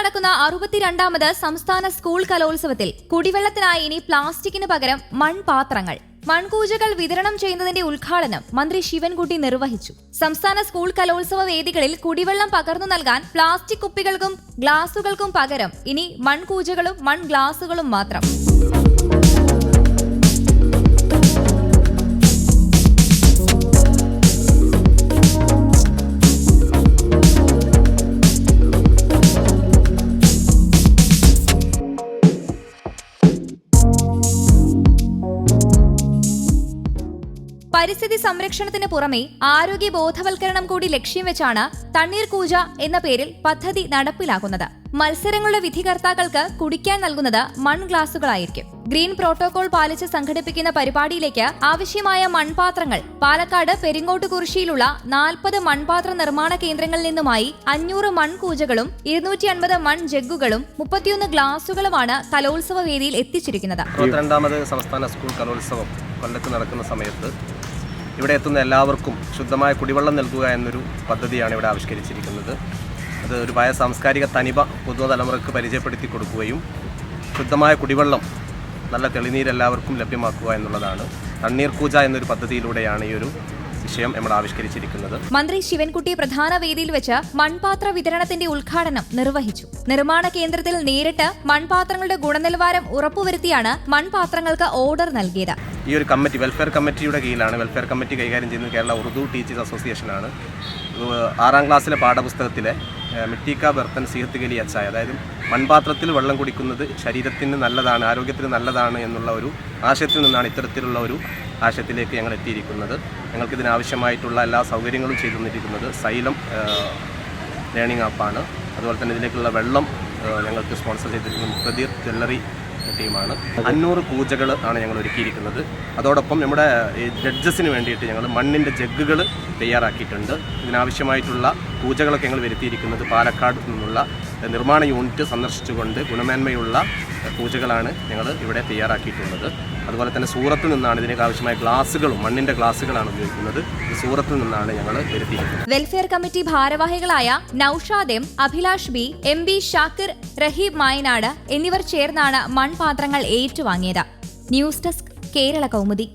നടക്കുന്ന അറുപത്തിരണ്ടാമത് സംസ്ഥാന സ്കൂൾ കലോത്സവത്തിൽ കുടിവെള്ളത്തിനായി ഇനി പ്ലാസ്റ്റിക്കിന് പകരം മൺപാത്രങ്ങൾ. മൺകൂജകൾ വിതരണം ചെയ്യുന്നതിന്റെ ഉദ്ഘാടനം മന്ത്രി ശിവൻകുട്ടി നിർവഹിച്ചു. സംസ്ഥാന സ്കൂൾ കലോത്സവ വേദികളിൽ കുടിവെള്ളം പകർന്നു നൽകാൻ പ്ലാസ്റ്റിക് കുപ്പികൾക്കും ഗ്ലാസുകൾക്കും പകരം ഇനി മൺകൂജകളും മൺ ഗ്ലാസുകളും മാത്രം. പരിസ്ഥിതി സംരക്ഷണത്തിന് പുറമെ ആരോഗ്യ ബോധവൽക്കരണം കൂടി ലക്ഷ്യം വെച്ചാണ് തണ്ണീർ കൂജ എന്ന പേരിൽ പദ്ധതി നടപ്പിലാക്കുന്നത്. മത്സരങ്ങളുടെ വിധികർത്താക്കൾക്ക് കുടിക്കാൻ നൽകുന്നത് മൺ ഗ്ലാസുകളായിരിക്കും. ഗ്രീൻ പ്രോട്ടോകോൾ പാലിച്ച് സംഘടിപ്പിക്കുന്ന പരിപാടിയിലേക്ക് ആവശ്യമായ മൺപാത്രങ്ങൾ പാലക്കാട് പെരിങ്ങോട്ടുകുറിശിയിലുള്ള നാൽപ്പത് മൺപാത്ര നിർമ്മാണ കേന്ദ്രങ്ങളിൽ നിന്നുമായി അഞ്ഞൂറ് മൺകൂജകളും ഇരുന്നൂറ്റി അൻപത് മൺ ജഗ്ഗുകളും മുപ്പത്തിയൊന്ന് ഗ്ലാസുകളുമാണ് കലോത്സവ വേദിയിൽ എത്തിച്ചിരിക്കുന്നത്. സംസ്ഥാന സ്കൂൾ കലോത്സവം കൊല്ലത്ത് നടക്കുന്ന സമയത്ത് ഇവിടെ എത്തുന്ന എല്ലാവർക്കും ശുദ്ധമായ കുടിവെള്ളം നൽകുക എന്നൊരു പദ്ധതിയാണ് ഇവിടെ ആവിഷ്കരിച്ചിരിക്കുന്നത്. അത് ഒരു പഴയ സാംസ്കാരിക തനിമ പുതുതലമുറയ്ക്ക് പരിചയപ്പെടുത്തി കൊടുക്കുകയും ശുദ്ധമായ കുടിവെള്ളം നല്ല തെളിനീര് എല്ലാവർക്കും ലഭ്യമാക്കുക എന്നുള്ളതാണ്. തണ്ണീർ പൂജ എന്നൊരു പദ്ധതിയിലൂടെയാണ് ഈ ഒരു വിഷയം നമ്മൾ ആവിഷ്കരിച്ചിരിക്കുന്നത്. മന്ത്രി ശിവൻകുട്ടി പ്രധാന വേദിയിൽ വെച്ച് മൺപാത്ര വിതരണത്തിന്റെ ഉദ്ഘാടനം നിർവഹിച്ചു. നിർമ്മാണ കേന്ദ്രത്തിൽ നേരിട്ട് മൺപാത്രങ്ങളുടെ ഗുണനിലവാരം ഉറപ്പുവരുത്തിയാണ് മൺപാത്രങ്ങൾക്ക് ഓർഡർ നൽകിയത്. ഈ ഒരു കമ്മിറ്റി വെൽഫെയർ കമ്മിറ്റിയുടെ കീഴിലാണ്. വെൽഫെയർ കമ്മിറ്റി കൈകാര്യം ചെയ്യുന്നത് കേരള ഉറുദു ടീച്ചേഴ്സ് അസോസിയേഷനാണ്. ആറാം ക്ലാസ്സിലെ പാഠപുസ്തകത്തിലെ മിട്ടിക്ക ബർത്തൻ സിഹത്ത് കലി അച്ചായ അതായത് മൺപാത്രത്തിൽ വെള്ളം കുടിക്കുന്നത് ശരീരത്തിന് നല്ലതാണ് ആരോഗ്യത്തിന് നല്ലതാണ് എന്നുള്ള ഒരു ആശയത്തിൽ നിന്നാണ് ഇത്തരത്തിലുള്ള ഒരു ആശയത്തിലേക്ക് ഞങ്ങൾ എത്തിയിരിക്കുന്നത്. ഞങ്ങൾക്ക് ഇതിനാവശ്യമായിട്ടുള്ള എല്ലാ സൗകര്യങ്ങളും ചെയ്തു തന്നിരിക്കുന്നത് സൈലം ലേണിംഗ് ആപ്പാണ്. അതുപോലെ തന്നെ ഇതിലേക്കുള്ള വെള്ളം ഞങ്ങൾക്ക് സ്പോൺസർ ചെയ്തിരിക്കുന്നത് പ്രദീപ് ജ്വല്ലറി ടീമാണ്. അഞ്ഞൂറ് പൂജകൾ ആണ് ഞങ്ങൾ ഒരുക്കിയിരിക്കുന്നത്. അതോടൊപ്പം നമ്മുടെ ജഡ്ജസിന് വേണ്ടിയിട്ട് ഞങ്ങൾ മണ്ണിന്റെ ജഗ്ഗുകൾ തയ്യാറാക്കിയിട്ടുണ്ട്. ഇതിനാവശ്യമായിട്ടുള്ള പൂജകളൊക്കെ ഞങ്ങൾ വരുത്തിയിരിക്കുന്നത് പാലക്കാട് നിന്നുള്ള നിർമ്മാണ യൂണിറ്റ് സന്ദർശിച്ചുകൊണ്ട് ഗുണമേന്മയുള്ള പൂജകളാണ് ഞങ്ങൾ ഇവിടെ തയ്യാറാക്കിയിട്ടുള്ളത്. അതുപോലെ തന്നെ സൂറത്തിൽ നിന്നാണ് ഇതിനൊക്കെ ആവശ്യമായ ഗ്ലാസുകളും മണ്ണിന്റെ ഗ്ലാസുകളാണ് ഉപയോഗിക്കുന്നത്. സൂറത്തിൽ നിന്നാണ് ഞങ്ങൾ വെൽഫെയർ കമ്മിറ്റി ഭാരവാഹികളായ Naushad M Abhilash B M B Shakir Raheeb Mayanad എന്നിവർ ചേർന്നാണ് മൺപാത്രങ്ങൾ ഏറ്റുവാങ്ങിയത്. News desk Kerala Kaumudi.